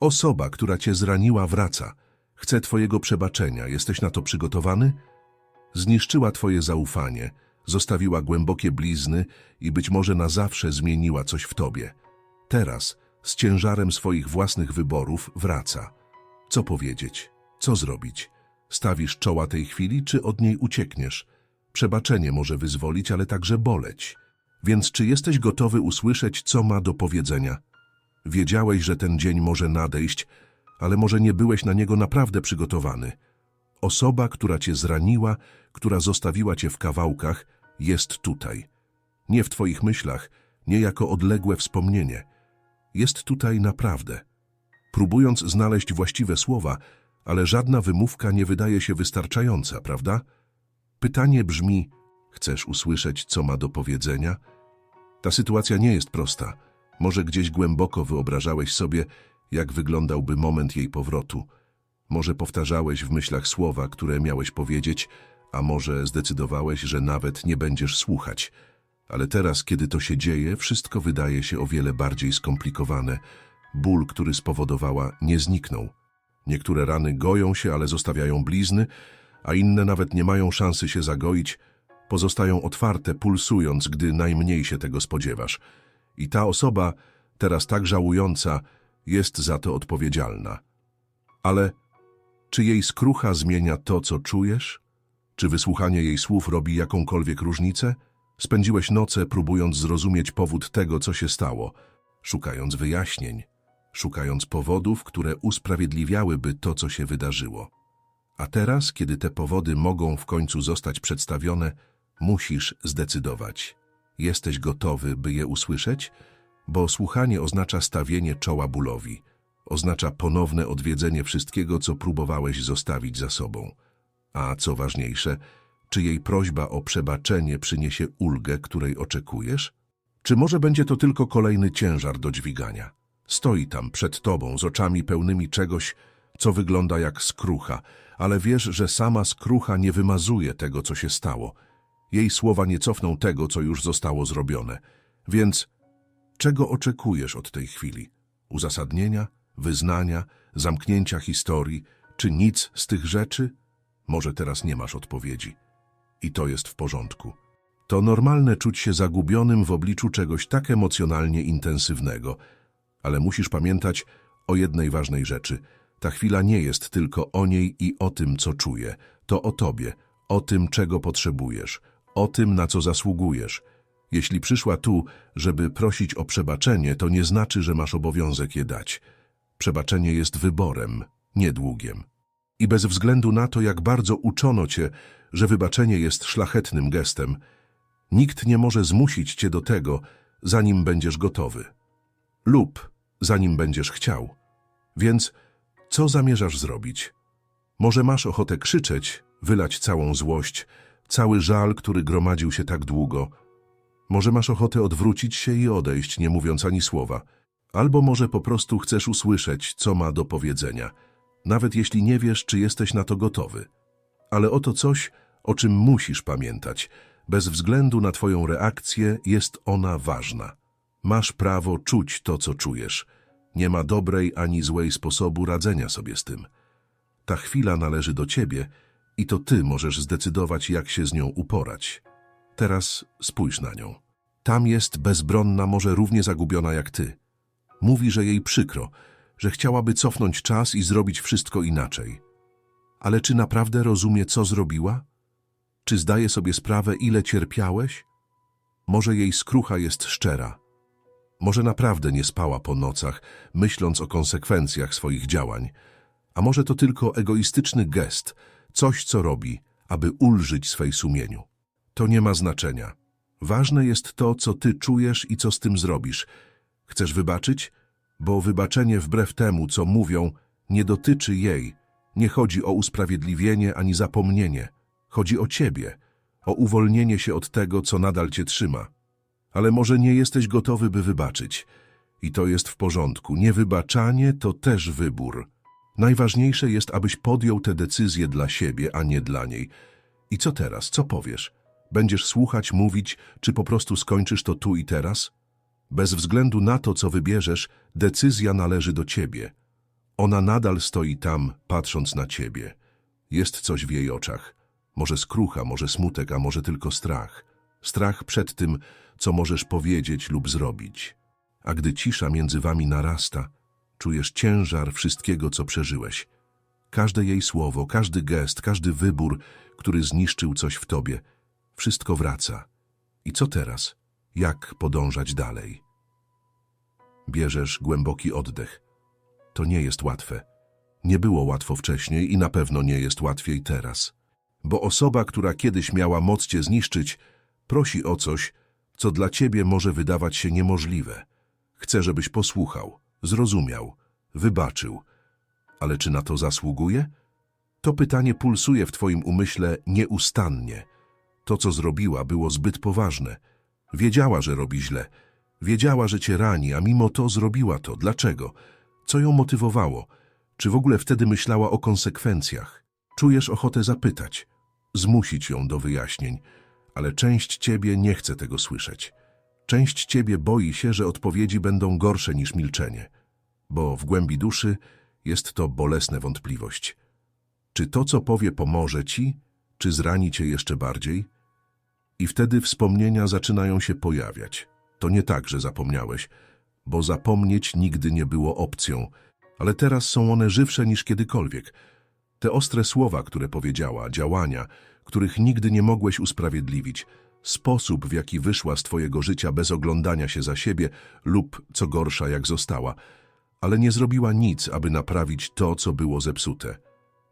Osoba, która cię zraniła, wraca. Chce twojego przebaczenia. Jesteś na to przygotowany? Zniszczyła twoje zaufanie, zostawiła głębokie blizny i być może na zawsze zmieniła coś w tobie. Teraz, z ciężarem swoich własnych wyborów, wraca. Co powiedzieć? Co zrobić? Stawisz czoła tej chwili, czy od niej uciekniesz? Przebaczenie może wyzwolić, ale także boleć. Więc czy jesteś gotowy usłyszeć, co ma do powiedzenia? Wiedziałeś, że ten dzień może nadejść, ale może nie byłeś na niego naprawdę przygotowany. Osoba, która cię zraniła, która zostawiła cię w kawałkach, jest tutaj. Nie w twoich myślach, nie jako odległe wspomnienie. Jest tutaj naprawdę. Próbując znaleźć właściwe słowa, ale żadna wymówka nie wydaje się wystarczająca, prawda? Pytanie brzmi, chcesz usłyszeć, co ma do powiedzenia? Ta sytuacja nie jest prosta. Może gdzieś głęboko wyobrażałeś sobie, jak wyglądałby moment jej powrotu. Może powtarzałeś w myślach słowa, które miałeś powiedzieć, a może zdecydowałeś, że nawet nie będziesz słuchać. Ale teraz, kiedy to się dzieje, wszystko wydaje się o wiele bardziej skomplikowane. Ból, który spowodowała, nie zniknął. Niektóre rany goją się, ale zostawiają blizny, a inne nawet nie mają szansy się zagoić, pozostają otwarte, pulsując, gdy najmniej się tego spodziewasz. I ta osoba, teraz tak żałująca, jest za to odpowiedzialna. Ale czy jej skrucha zmienia to, co czujesz? Czy wysłuchanie jej słów robi jakąkolwiek różnicę? Spędziłeś noce, próbując zrozumieć powód tego, co się stało, szukając wyjaśnień, szukając powodów, które usprawiedliwiałyby to, co się wydarzyło. A teraz, kiedy te powody mogą w końcu zostać przedstawione, musisz zdecydować. Jesteś gotowy, by je usłyszeć? Bo słuchanie oznacza stawienie czoła bólowi. Oznacza ponowne odwiedzenie wszystkiego, co próbowałeś zostawić za sobą. A co ważniejsze, czy jej prośba o przebaczenie przyniesie ulgę, której oczekujesz? Czy może będzie to tylko kolejny ciężar do dźwigania? Stoi tam przed tobą z oczami pełnymi czegoś, co wygląda jak skrucha, ale wiesz, że sama skrucha nie wymazuje tego, co się stało. Jej słowa nie cofną tego, co już zostało zrobione. Więc czego oczekujesz od tej chwili? Uzasadnienia, wyznania, zamknięcia historii, czy nic z tych rzeczy? Może teraz nie masz odpowiedzi. I to jest w porządku. To normalne czuć się zagubionym w obliczu czegoś tak emocjonalnie intensywnego, ale musisz pamiętać o jednej ważnej rzeczy. Ta chwila nie jest tylko o niej i o tym, co czuje. To o tobie, o tym, czego potrzebujesz, o tym, na co zasługujesz. Jeśli przyszła tu, żeby prosić o przebaczenie, to nie znaczy, że masz obowiązek je dać. Przebaczenie jest wyborem, nie długiem. I bez względu na to, jak bardzo uczono cię, że wybaczenie jest szlachetnym gestem, nikt nie może zmusić cię do tego, zanim będziesz gotowy. Lub zanim będziesz chciał. Więc co zamierzasz zrobić? Może masz ochotę krzyczeć, wylać całą złość, cały żal, który gromadził się tak długo. Może masz ochotę odwrócić się i odejść, nie mówiąc ani słowa. Albo może po prostu chcesz usłyszeć, co ma do powiedzenia, nawet jeśli nie wiesz, czy jesteś na to gotowy. Ale oto coś, o czym musisz pamiętać. Bez względu na twoją reakcję jest ona ważna. Masz prawo czuć to, co czujesz. Nie ma dobrej ani złej sposobu radzenia sobie z tym. Ta chwila należy do ciebie i to ty możesz zdecydować, jak się z nią uporać. Teraz spójrz na nią. Tam jest bezbronna, może równie zagubiona jak ty. Mówi, że jej przykro, że chciałaby cofnąć czas i zrobić wszystko inaczej. Ale czy naprawdę rozumie, co zrobiła? Czy zdaje sobie sprawę, ile cierpiałeś? Może jej skrucha jest szczera. Może naprawdę nie spała po nocach, myśląc o konsekwencjach swoich działań. A może to tylko egoistyczny gest, coś, co robi, aby ulżyć swej sumieniu. To nie ma znaczenia. Ważne jest to, co ty czujesz i co z tym zrobisz. Chcesz wybaczyć? Bo wybaczenie wbrew temu, co mówią, nie dotyczy jej. Nie chodzi o usprawiedliwienie ani zapomnienie. Chodzi o ciebie, o uwolnienie się od tego, co nadal cię trzyma. Ale może nie jesteś gotowy, by wybaczyć. I to jest w porządku. Niewybaczanie to też wybór. Najważniejsze jest, abyś podjął tę decyzję dla siebie, a nie dla niej. I co teraz? Co powiesz? Będziesz słuchać, mówić, czy po prostu skończysz to tu i teraz? Bez względu na to, co wybierzesz, decyzja należy do ciebie. Ona nadal stoi tam, patrząc na ciebie. Jest coś w jej oczach. Może skrucha, może smutek, a może tylko strach. Strach przed tym, co możesz powiedzieć lub zrobić. A gdy cisza między wami narasta, czujesz ciężar wszystkiego, co przeżyłeś. Każde jej słowo, każdy gest, każdy wybór, który zniszczył coś w tobie, wszystko wraca. I co teraz? Jak podążać dalej? Bierzesz głęboki oddech. To nie jest łatwe. Nie było łatwo wcześniej i na pewno nie jest łatwiej teraz. Bo osoba, która kiedyś miała moc cię zniszczyć, prosi o coś, co dla ciebie może wydawać się niemożliwe. Chce, żebyś posłuchał, zrozumiał, wybaczył. Ale czy na to zasługuje? To pytanie pulsuje w twoim umyśle nieustannie. To, co zrobiła, było zbyt poważne. Wiedziała, że robi źle. Wiedziała, że cię rani, a mimo to zrobiła to. Dlaczego? Co ją motywowało? Czy w ogóle wtedy myślała o konsekwencjach? Czujesz ochotę zapytać, zmusić ją do wyjaśnień, ale część ciebie nie chce tego słyszeć. Część ciebie boi się, że odpowiedzi będą gorsze niż milczenie, bo w głębi duszy jest to bolesna wątpliwość. Czy to, co powie, pomoże ci, czy zrani cię jeszcze bardziej? I wtedy wspomnienia zaczynają się pojawiać. To nie tak, że zapomniałeś, bo zapomnieć nigdy nie było opcją, ale teraz są one żywsze niż kiedykolwiek. Te ostre słowa, które powiedziała, działania, których nigdy nie mogłeś usprawiedliwić, sposób, w jaki wyszła z twojego życia bez oglądania się za siebie lub, co gorsza, jak została, ale nie zrobiła nic, aby naprawić to, co było zepsute.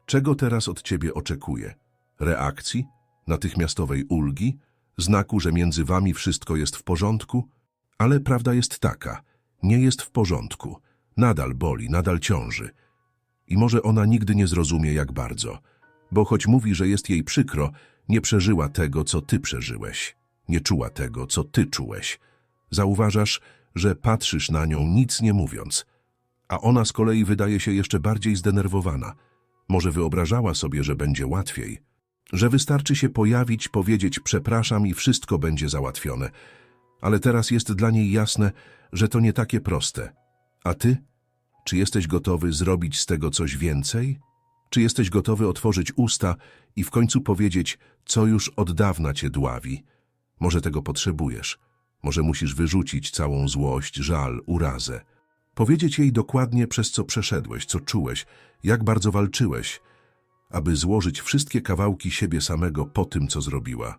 Czego teraz od ciebie oczekuje? Reakcji? Natychmiastowej ulgi? Znaku, że między wami wszystko jest w porządku? Ale prawda jest taka, nie jest w porządku. Nadal boli, nadal ciąży. I może ona nigdy nie zrozumie, jak bardzo. Bo choć mówi, że jest jej przykro, nie przeżyła tego, co ty przeżyłeś. Nie czuła tego, co ty czułeś. Zauważasz, że patrzysz na nią, nic nie mówiąc. A ona z kolei wydaje się jeszcze bardziej zdenerwowana. Może wyobrażała sobie, że będzie łatwiej. Że wystarczy się pojawić, powiedzieć przepraszam i wszystko będzie załatwione. Ale teraz jest dla niej jasne, że to nie takie proste. A ty? Czy jesteś gotowy zrobić z tego coś więcej? Czy jesteś gotowy otworzyć usta i w końcu powiedzieć, co już od dawna cię dławi? Może tego potrzebujesz. Może musisz wyrzucić całą złość, żal, urazę. Powiedzieć jej dokładnie, przez co przeszedłeś, co czułeś, jak bardzo walczyłeś, aby złożyć wszystkie kawałki siebie samego po tym, co zrobiła.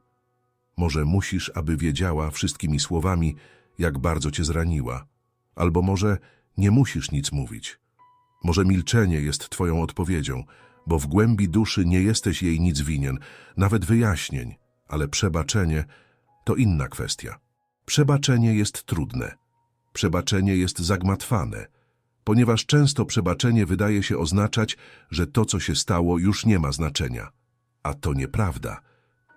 Może musisz, aby wiedziała wszystkimi słowami, jak bardzo cię zraniła. Albo może nie musisz nic mówić. Może milczenie jest twoją odpowiedzią, bo w głębi duszy nie jesteś jej nic winien, nawet wyjaśnień, ale przebaczenie to inna kwestia. Przebaczenie jest trudne. Przebaczenie jest zagmatwane, ponieważ często przebaczenie wydaje się oznaczać, że to, co się stało, już nie ma znaczenia. A to nieprawda.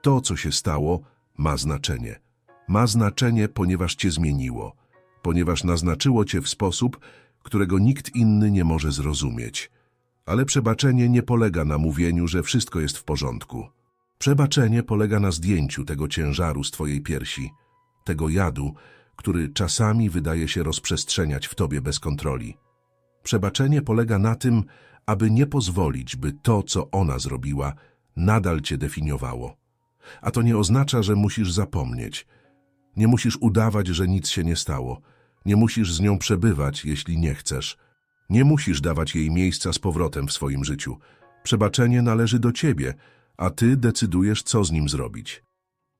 To, co się stało, ma znaczenie. Ma znaczenie, ponieważ cię zmieniło, ponieważ naznaczyło cię w sposób, którego nikt inny nie może zrozumieć. Ale przebaczenie nie polega na mówieniu, że wszystko jest w porządku. Przebaczenie polega na zdjęciu tego ciężaru z twojej piersi, tego jadu, który czasami wydaje się rozprzestrzeniać w tobie bez kontroli. Przebaczenie polega na tym, aby nie pozwolić, by to, co ona zrobiła, nadal cię definiowało. A to nie oznacza, że musisz zapomnieć. Nie musisz udawać, że nic się nie stało. Nie musisz z nią przebywać, jeśli nie chcesz. Nie musisz dawać jej miejsca z powrotem w swoim życiu. Przebaczenie należy do ciebie, a ty decydujesz, co z nim zrobić.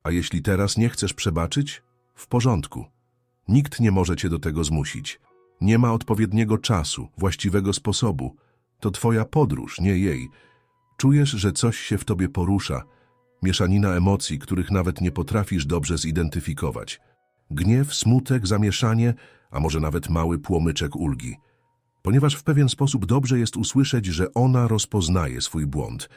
A jeśli teraz nie chcesz przebaczyć? W porządku. Nikt nie może cię do tego zmusić. Nie ma odpowiedniego czasu, właściwego sposobu. To twoja podróż, nie jej. Czujesz, że coś się w tobie porusza. Mieszanina emocji, których nawet nie potrafisz dobrze zidentyfikować. Gniew, smutek, zamieszanie, a może nawet mały płomyczek ulgi. Ponieważ w pewien sposób dobrze jest usłyszeć, że ona rozpoznaje swój błąd.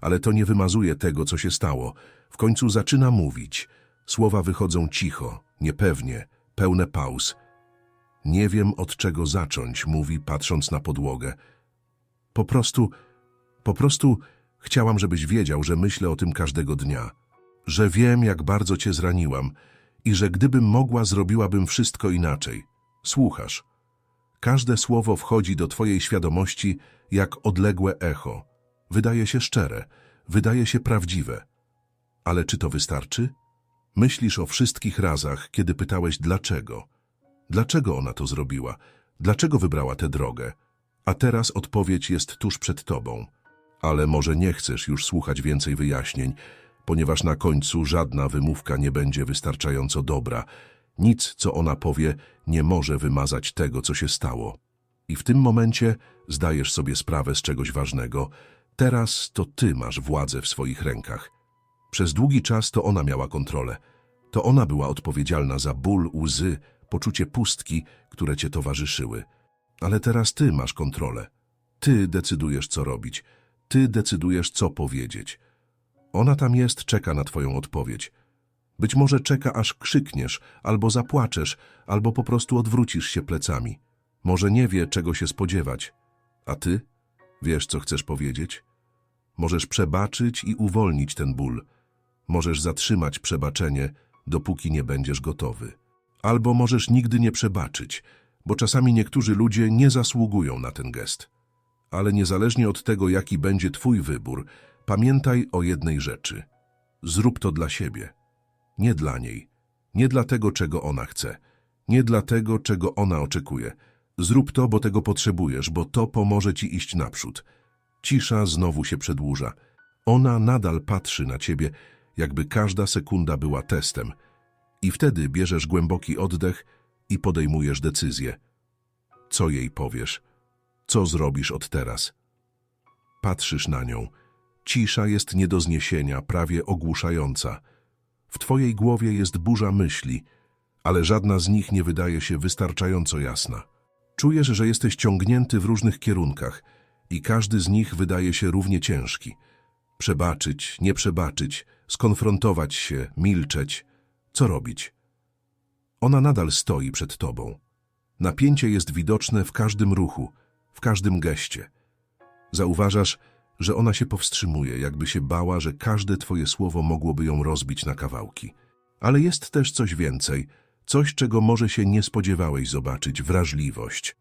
Ale to nie wymazuje tego, co się stało. W końcu zaczyna mówić. Słowa wychodzą cicho, niepewnie, pełne pauz. Nie wiem, od czego zacząć, mówi, patrząc na podłogę. Po prostu, po prostu chciałam, żebyś wiedział, że myślę o tym każdego dnia. Że wiem, jak bardzo cię zraniłam i że gdybym mogła, zrobiłabym wszystko inaczej. Słuchasz. Każde słowo wchodzi do twojej świadomości jak odległe echo. Wydaje się szczere, wydaje się prawdziwe. Ale czy to wystarczy? Myślisz o wszystkich razach, kiedy pytałeś dlaczego. Dlaczego ona to zrobiła? Dlaczego wybrała tę drogę? A teraz odpowiedź jest tuż przed tobą. Ale może nie chcesz już słuchać więcej wyjaśnień, ponieważ na końcu żadna wymówka nie będzie wystarczająco dobra. Nic, co ona powie, nie może wymazać tego, co się stało. I w tym momencie zdajesz sobie sprawę z czegoś ważnego. Teraz to ty masz władzę w swoich rękach. Przez długi czas to ona miała kontrolę. To ona była odpowiedzialna za ból, łzy, poczucie pustki, które cię towarzyszyły. Ale teraz ty masz kontrolę. Ty decydujesz, co robić. Ty decydujesz, co powiedzieć. Ona tam jest, czeka na twoją odpowiedź. Być może czeka, aż krzykniesz, albo zapłaczesz, albo po prostu odwrócisz się plecami. Może nie wie, czego się spodziewać. A ty? Wiesz, co chcesz powiedzieć? Możesz przebaczyć i uwolnić ten ból. Możesz zatrzymać przebaczenie, dopóki nie będziesz gotowy. Albo możesz nigdy nie przebaczyć, bo czasami niektórzy ludzie nie zasługują na ten gest. Ale niezależnie od tego, jaki będzie twój wybór, pamiętaj o jednej rzeczy. Zrób to dla siebie. Nie dla niej. Nie dla tego, czego ona chce. Nie dla tego, czego ona oczekuje. Zrób to, bo tego potrzebujesz, bo to pomoże ci iść naprzód. Cisza znowu się przedłuża. Ona nadal patrzy na ciebie, jakby każda sekunda była testem. I wtedy bierzesz głęboki oddech i podejmujesz decyzję. Co jej powiesz? Co zrobisz od teraz? Patrzysz na nią. Cisza jest nie do zniesienia, prawie ogłuszająca. W twojej głowie jest burza myśli, ale żadna z nich nie wydaje się wystarczająco jasna. Czujesz, że jesteś ciągnięty w różnych kierunkach i każdy z nich wydaje się równie ciężki. Przebaczyć, nie przebaczyć, skonfrontować się, milczeć. Co robić? Ona nadal stoi przed tobą. Napięcie jest widoczne w każdym ruchu, w każdym geście. Zauważasz, że ona się powstrzymuje, jakby się bała, że każde twoje słowo mogłoby ją rozbić na kawałki. Ale jest też coś więcej, coś, czego może się nie spodziewałeś zobaczyć, wrażliwość.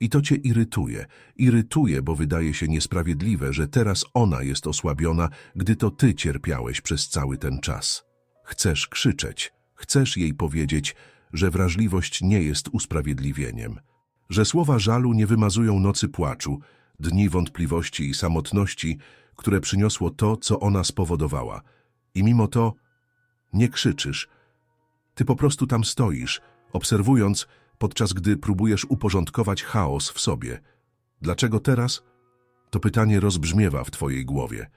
I to cię irytuje. Irytuje, bo wydaje się niesprawiedliwe, że teraz ona jest osłabiona, gdy to ty cierpiałeś przez cały ten czas. Chcesz krzyczeć, chcesz jej powiedzieć, że wrażliwość nie jest usprawiedliwieniem, że słowa żalu nie wymazują nocy płaczu, dni wątpliwości i samotności, które przyniosło to, co ona spowodowała. I mimo to nie krzyczysz. Ty po prostu tam stoisz, obserwując, podczas gdy próbujesz uporządkować chaos w sobie. Dlaczego teraz? To pytanie rozbrzmiewa w twojej głowie.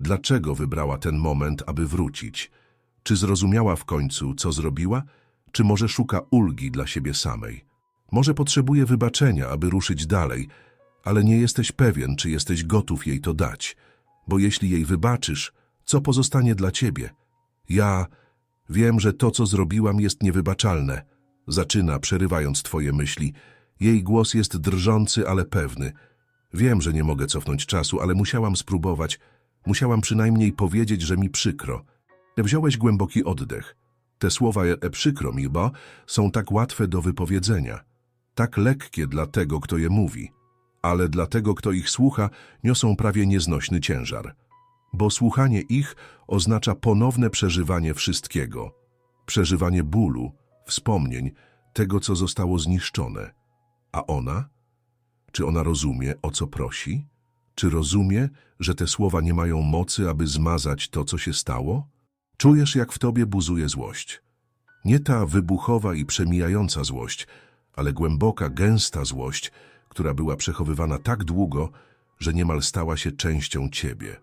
Dlaczego wybrała ten moment, aby wrócić? Czy zrozumiała w końcu, co zrobiła? Czy może szuka ulgi dla siebie samej? Może potrzebuje wybaczenia, aby ruszyć dalej, ale nie jesteś pewien, czy jesteś gotów jej to dać, bo jeśli jej wybaczysz, co pozostanie dla ciebie? Ja wiem, że to, co zrobiłam, jest niewybaczalne. Zaczyna, przerywając twoje myśli. Jej głos jest drżący, ale pewny. Wiem, że nie mogę cofnąć czasu, ale musiałam spróbować. Musiałam przynajmniej powiedzieć, że mi przykro. Wziąłeś głęboki oddech. Te słowa e, przykro mi, bo są tak łatwe do wypowiedzenia. Tak lekkie dla tego, kto je mówi. Ale dla tego, kto ich słucha, niosą prawie nieznośny ciężar. Bo słuchanie ich oznacza ponowne przeżywanie wszystkiego. Przeżywanie bólu, wspomnień, tego, co zostało zniszczone. A ona? Czy ona rozumie, o co prosi? Czy rozumie, że te słowa nie mają mocy, aby zmazać to, co się stało? Czujesz, jak w tobie buzuje złość. Nie ta wybuchowa i przemijająca złość, ale głęboka, gęsta złość, która była przechowywana tak długo, że niemal stała się częścią ciebie.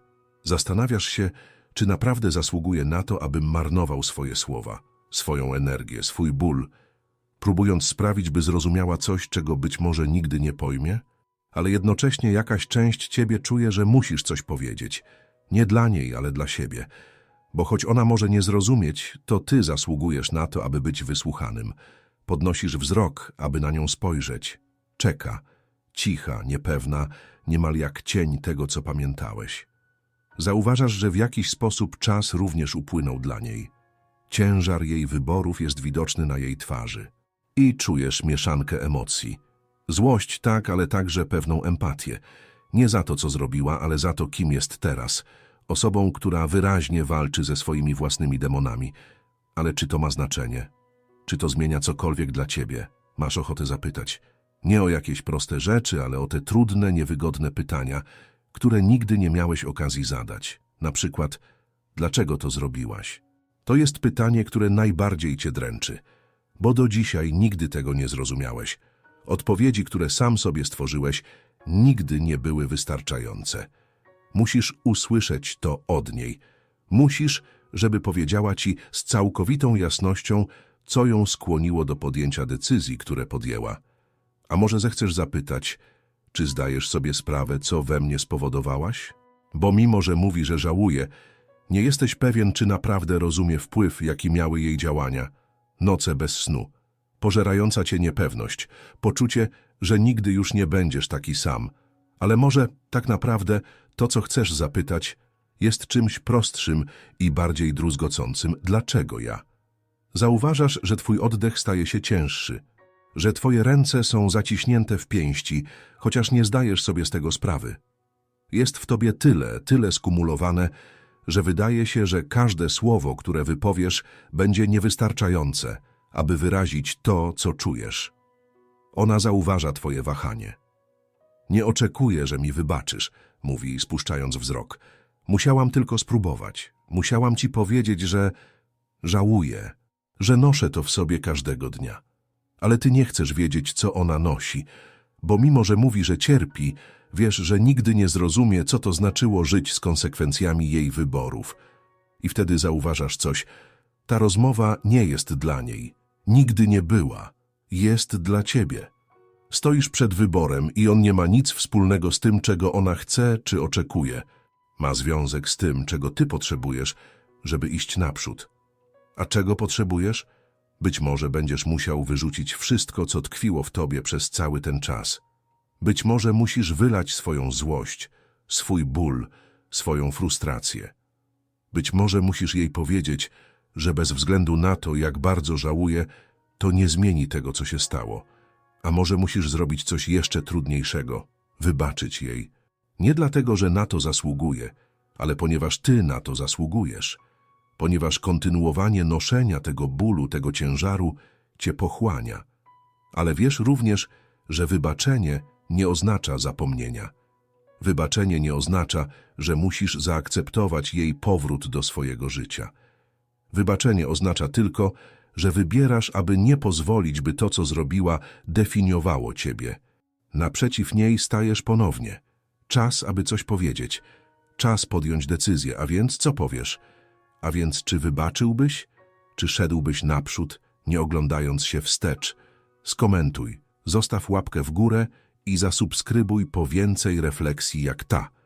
Zastanawiasz się, czy naprawdę zasługuje na to, abym marnował swoje słowa, swoją energię, swój ból, próbując sprawić, by zrozumiała coś, czego być może nigdy nie pojmie? Ale jednocześnie jakaś część ciebie czuje, że musisz coś powiedzieć. Nie dla niej, ale dla siebie. Bo choć ona może nie zrozumieć, to ty zasługujesz na to, aby być wysłuchanym. Podnosisz wzrok, aby na nią spojrzeć. Czeka, cicha, niepewna, niemal jak cień tego, co pamiętałeś. Zauważasz, że w jakiś sposób czas również upłynął dla niej. Ciężar jej wyborów jest widoczny na jej twarzy. I czujesz mieszankę emocji. Złość tak, ale także pewną empatię. Nie za to, co zrobiła, ale za to, kim jest teraz. Osobą, która wyraźnie walczy ze swoimi własnymi demonami. Ale czy to ma znaczenie? Czy to zmienia cokolwiek dla ciebie? Masz ochotę zapytać. Nie o jakieś proste rzeczy, ale o te trudne, niewygodne pytania, które nigdy nie miałeś okazji zadać. Na przykład, dlaczego to zrobiłaś? To jest pytanie, które najbardziej cię dręczy, bo do dzisiaj nigdy tego nie zrozumiałeś. Odpowiedzi, które sam sobie stworzyłeś, nigdy nie były wystarczające. Musisz usłyszeć to od niej. Musisz, żeby powiedziała ci z całkowitą jasnością, co ją skłoniło do podjęcia decyzji, które podjęła. A może zechcesz zapytać, czy zdajesz sobie sprawę, co we mnie spowodowałaś? Bo mimo, że mówi, że żałuje, nie jesteś pewien, czy naprawdę rozumie wpływ, jaki miały jej działania. Noce bez snu, pożerająca cię niepewność, poczucie, że nigdy już nie będziesz taki sam. Ale może tak naprawdę to, co chcesz zapytać, jest czymś prostszym i bardziej druzgocącym. Dlaczego ja? Zauważasz, że twój oddech staje się cięższy, że twoje ręce są zaciśnięte w pięści, chociaż nie zdajesz sobie z tego sprawy. Jest w tobie tyle, tyle skumulowane, że wydaje się, że każde słowo, które wypowiesz, będzie niewystarczające, aby wyrazić to, co czujesz. Ona zauważa twoje wahanie. Nie oczekuję, że mi wybaczysz, mówi, spuszczając wzrok. Musiałam tylko spróbować. Musiałam ci powiedzieć, że żałuję, że noszę to w sobie każdego dnia. Ale ty nie chcesz wiedzieć, co ona nosi, bo mimo, że mówi, że cierpi, wiesz, że nigdy nie zrozumie, co to znaczyło żyć z konsekwencjami jej wyborów. I wtedy zauważasz coś. Ta rozmowa nie jest dla niej. Nigdy nie była. Jest dla ciebie. Stoisz przed wyborem i on nie ma nic wspólnego z tym, czego ona chce czy oczekuje. Ma związek z tym, czego ty potrzebujesz, żeby iść naprzód. A czego potrzebujesz? Być może będziesz musiał wyrzucić wszystko, co tkwiło w tobie przez cały ten czas. Być może musisz wylać swoją złość, swój ból, swoją frustrację. Być może musisz jej powiedzieć, że bez względu na to, jak bardzo żałuje, to nie zmieni tego, co się stało. A może musisz zrobić coś jeszcze trudniejszego, wybaczyć jej. Nie dlatego, że na to zasługuje, ale ponieważ ty na to zasługujesz. Ponieważ kontynuowanie noszenia tego bólu, tego ciężaru cię pochłania. Ale wiesz również, że wybaczenie nie oznacza zapomnienia. Wybaczenie nie oznacza, że musisz zaakceptować jej powrót do swojego życia. Wybaczenie oznacza tylko, że wybierasz, aby nie pozwolić, by to, co zrobiła, definiowało ciebie. Naprzeciw niej stajesz ponownie. Czas, aby coś powiedzieć. Czas podjąć decyzję, a więc co powiesz? A więc czy wybaczyłbyś? Czy szedłbyś naprzód, nie oglądając się wstecz? Skomentuj, zostaw łapkę w górę i zasubskrybuj po więcej refleksji jak ta.